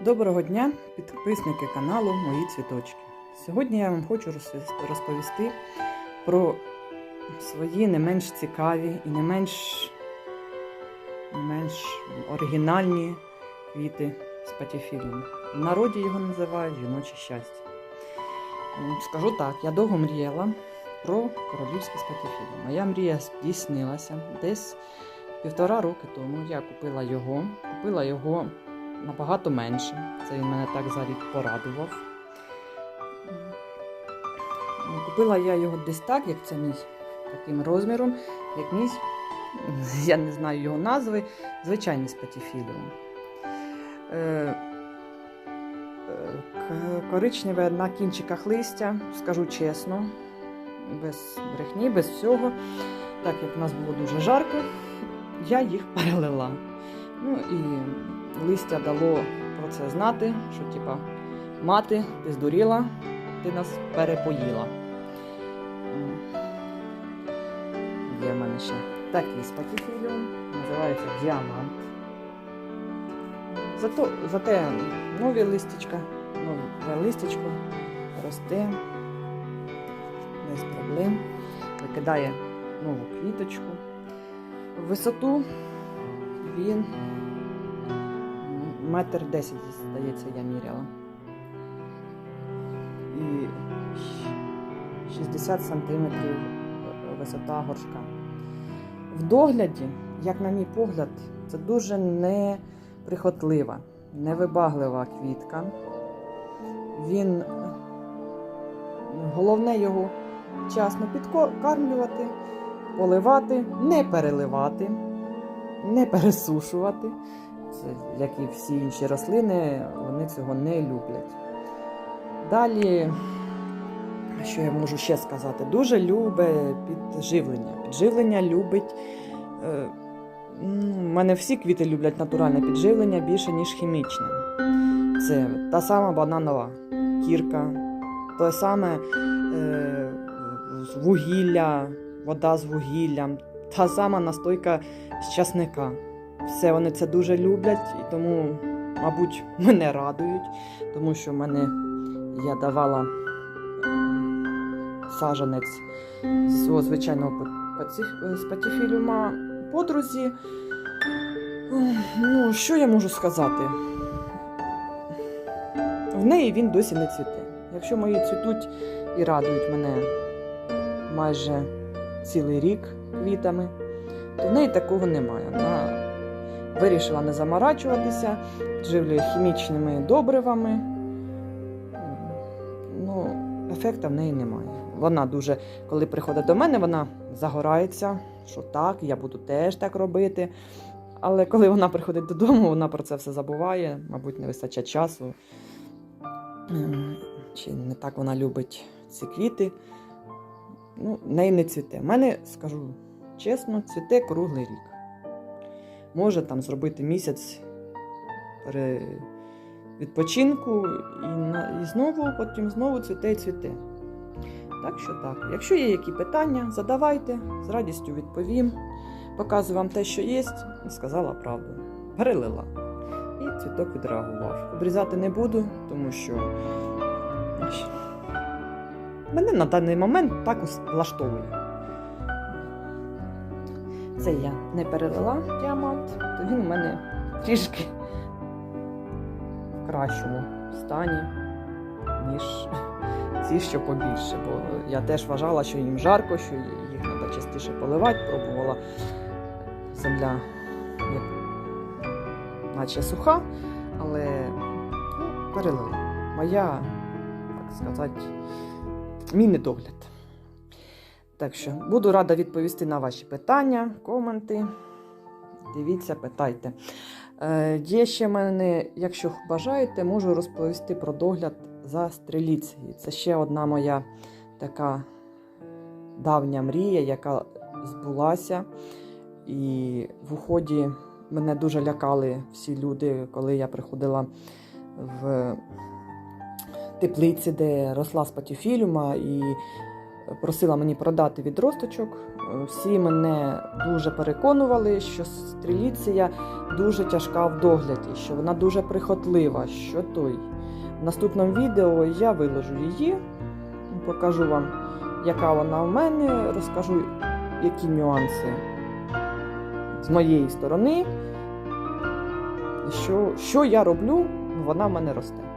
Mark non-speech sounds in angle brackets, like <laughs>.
Доброго дня, підписники каналу Мої цвіточки. Сьогодні я вам хочу розповісти- про свої не менш цікаві і не менш, не менш оригінальні квіти з патіфіліум. В народі його називають жіноче щастя. Скажу так, я довго мріяла про королівське спатіфіліум. Моя мрія здійснилася десь півтора роки тому. Я купила його, купила його набагато менше. Це він мене так за рік порадував. Купила я його десь так, як це мій таким розміром, як мій, <laughs> я не знаю його назви, звичайний спатіфіліум. Е, е, Коричневе на кінчиках листя, скажу чесно, без брехні, без всього. Так як в нас було дуже жарко, я їх перелила. Ну і листя дало про це знати, що типа мати, ти здуріла, ти нас перепоїла. Є в мене ще такий спатіфіліум, називається діамант. Зато, зате нові листячка, нове листячко росте без проблем, викидає нову квіточку. Висоту він метр десять, здається, я міряла. І 60 сантиметрів висота горшка. В догляді, як на мій погляд, це дуже неприхотлива, невибаглива квітка. Він головне його вчасно підкармлювати, поливати, не переливати, не пересушувати. Як і всі інші рослини, вони цього не люблять. Далі, що я можу ще сказати, дуже любить підживлення. Підживлення любить. Е, У мене всі квіти люблять натуральне підживлення більше, ніж хімічне. Це та сама бананова кірка, те саме е, вугілля, вода з вугіллям, та сама настойка з часника. Все вони це дуже люблять, і тому, мабуть, <laughs> мене радують, тому що в мене я давала е, сажанець зі свого звичайного па- з патіфілюма подрузі. Ну, що я можу сказати? В неї він досі не цвіте. Якщо мої цвітуть і радують мене майже цілий рік квітами, то в неї такого немає. Вона вирішила не заморачуватися, живлює хімічними добривами. Ну, ефекта в неї немає. Вона дуже, коли приходить до мене, вона загорається, що так, я буду теж так робити. Але коли вона приходить додому, вона про це все забуває, мабуть, не вистачає часу. Ем, Чи не так вона любить ці квіти. Ну, в неї не цвіте. У мене, скажу чесно, цвіте круглий рік. Може там зробити місяць відпочинку і, і знову, потім знову цвіте і цвіте. Так що так. Якщо є які питання, задавайте, з радістю відповім. Показую вам те, що є, і сказала правду. Перелила. І цвіток відреагував. Обрізати не буду, тому що мене на даний момент так влаштовує. Це я не перелила діамант, то він у мене трішки в кращому стані, ніж ці, що побільше. Бо я теж вважала, що їм жарко, що їх треба частіше поливати, пробувала земля наче суха, але ну, перелила. Моя, так сказати, мій недогляд. Так що буду рада відповісти на ваші питання, коменти. Дивіться, питайте. Е, є ще в мене, якщо бажаєте, можу розповісти про догляд за стреліцією. Це ще одна моя така давня мрія, яка збулася. І в уході мене дуже лякали всі люди, коли я приходила в теплиці, де росла спатіфілюма, і просила мені продати відросточок всі мене дуже переконували, що стріліція дуже тяжка в догляді, що вона дуже прихотлива, що той. В наступному відео я виложу її, покажу вам, яка вона в мене, розкажу, які нюанси з моєї сторони. Що, що я роблю, вона в мене росте.